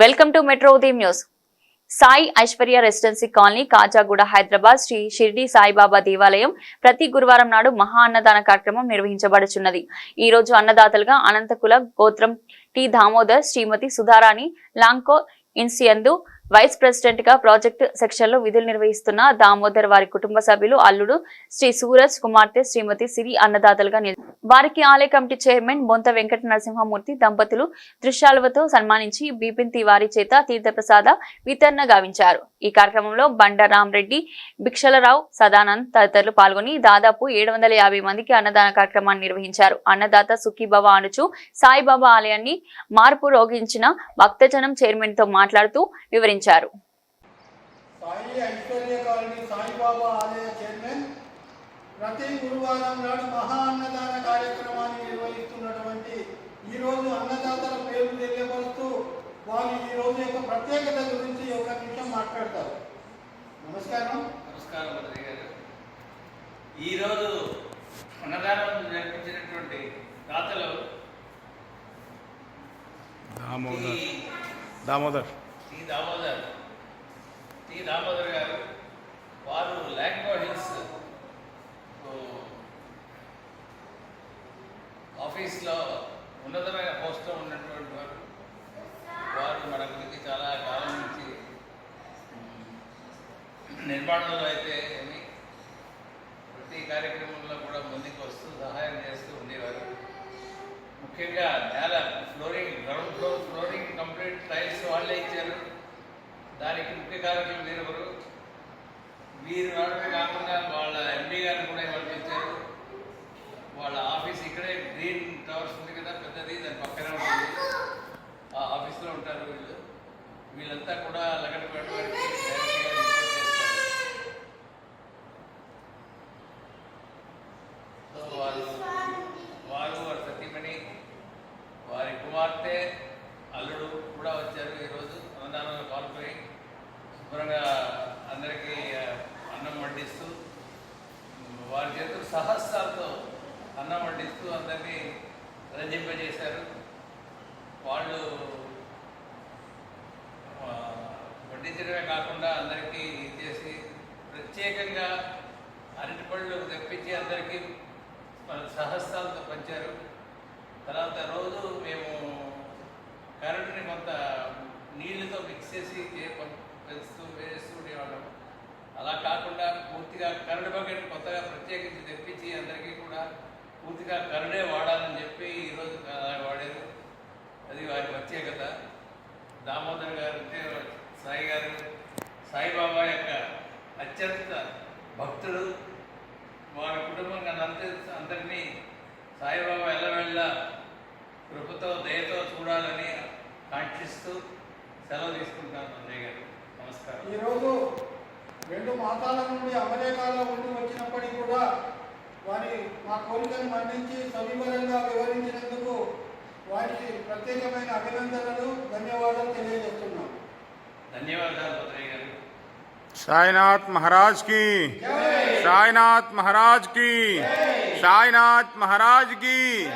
Welcome to metro Udayam news. Sai Aishwarya residency colony Kajaguda Hyderabad Shri Shirdi Saibaba దేవాలయం ప్రతి గురువారం నాడు మహా అన్నదాన కార్యక్రమం నిర్వహించబడుచున్నది. ఈ రోజు అన్నదాతలుగా అనంతకుల గోత్రం టి. దామోదర్ శ్రీమతి సుధారాణి లాంకో ఇన్సియందు వైస్ ప్రెసిడెంట్గా ప్రాజెక్ట్ సెక్షన్లో విధులు నిర్వహిస్తున్న దామోదర్ వారి కుటుంబ సభ్యులు అల్లుడు శ్రీ సూరజ్ కుమార్తె శ్రీమతి సిరి అన్నదాతలుగా వారికి ఆలయ కమిటీ చైర్మన్ బొంత వెంకట నరసింహమూర్తి దంపతులు దృశ్యాలతో సన్మానించి బిపిన్ తివారి చేత తీర్థప్రసాద వితరణ గావించారు. ఈ కార్యక్రమంలో బండ రామరెడ్డి భిక్షలరావు సదానంద్ తదితరులు పాల్గొని దాదాపు ఏడు వందల యాభై మందికి అన్నదాన కార్యక్రమాన్ని నిర్వహించారు. అన్నదాత సుఖీబాబా అనుచు సాయిబాబా ఆలయాన్ని మార్పు రోగించిన భక్తజనం చైర్మన్తో మాట్లాడుతూ వివరించారు. సాయి ఐశ్వర్య కాలనీ సాయిబాబా ఆలయ చైర్మన్ ప్రతి గురువారం నాడు మహా అన్నదాన కార్యక్రమాన్ని నిర్వహిస్తున్నటువంటి ఈ రోజు అన్నదాతల తెలియపరుస్తూ వాళ్ళు ఈ రోజు యొక్క ప్రత్యేకత గురించి ఒక నిమిషం మాట్లాడతారు. నమస్కారం. ఈరోజు అన్నదానం జరిపించినటువంటి దాతలు దామోదర్. దామోదర్. టి దామోదర్. టి దామోదర్ గారు వారు లాంగ్వో హిల్స్ ఆఫీస్లో ఉన్నతమైన పోస్ట్లో ఉన్నటువంటి వారు. వారు మన గురించి చాలా కాలం నుంచి నిర్మాణంలో అయితే ఏమి ప్రతి కార్యక్రమంలో కూడా ముందుకు వస్తూ సహాయం చేస్తూ ఉండేవారు. ముఖ్యంగా నేల టైల్స్ వాళ్ళే ఇచ్చారు. దానికి ముఖ్య కారకులు వీరెవరు? వీరు వాడమే కాకుండా వాళ్ళ ఎంపీ గారిని కూడా ఇవాళ ఇచ్చారు వాళ్ళ ఆఫీస్ ఇక్కడే గ్రీన్ టవర్స్ ఉంది కదా పెద్దది దాని పక్కనే ఉంటుంది. ఆ ఆఫీస్లో ఉంటారు వీళ్ళు. వీళ్ళంతా కూడా లగడపేట వారికి డైరెక్ట్గా రిపోర్ట్ చేస్తారు సో వారు వారు వారి సతీమణి వారి కుమార్తె అల్లుడు కూడా వచ్చారు ఈరోజు అన్నదానంలో పాల్గొని శుభ్రంగా అందరికీ ఆ, అన్నం వడ్డిస్తూ ఉమ్, వారి చేతులు సహస్రాలతో అన్నం వడ్డిస్తూ అందరినీ రంజింపజేశారు. వాళ్ళు వడ్డించడమే కాకుండా అందరికీ ఇచ్చేసి ప్రత్యేకంగా అరటిపళ్ళు తెప్పించి అందరికీ మన సహస్రాలతో పంచారు. తర్వాత రోజు మేము కరెంటుని కొంత నీళ్ళతో మిక్స్ చేసి పెంచుతూ వేస్తూ ఉండేవాళ్ళం. అలా కాకుండా పూర్తిగా కరెంటు బకెట్ కొత్తగా ప్రత్యేకించి తెప్పించి అందరికీ కూడా పూర్తిగా కరుడే వాడాలని చెప్పి ఈరోజు అలా వాడారు. అది వారి ప్రత్యేకత. దామోదర్ గారు అంటే సాయి గారు సాయిబాబా యొక్క అత్యంత భక్తుడు. వారి కుటుంబం అంతే అందరినీ సాయిబాబా ఎల్లవెళ్ళ కృపతో దయతో చూడాలని కాంక్షిస్తూ సెలవు తీసుకుంటాను అన్నయ్య గారు. నమస్కారం. ఈరోజు రెండు మాతాల నుండి అమలేకాలో ఉండి వచ్చినప్పటికీ కూడా వారి మా కోరికను మన్నించి సవివరంగా వివరించినందుకు వారికి ప్రత్యేకమైన అభినందనలు ధన్యవాదాలు తెలియజేస్తున్నాం. ధన్యవాదాలు సాయినాథ్ మహారాజ్కి. సాయినాథ్ మహారాజ్కి. సాయినాథ్ మహారాజ్కి.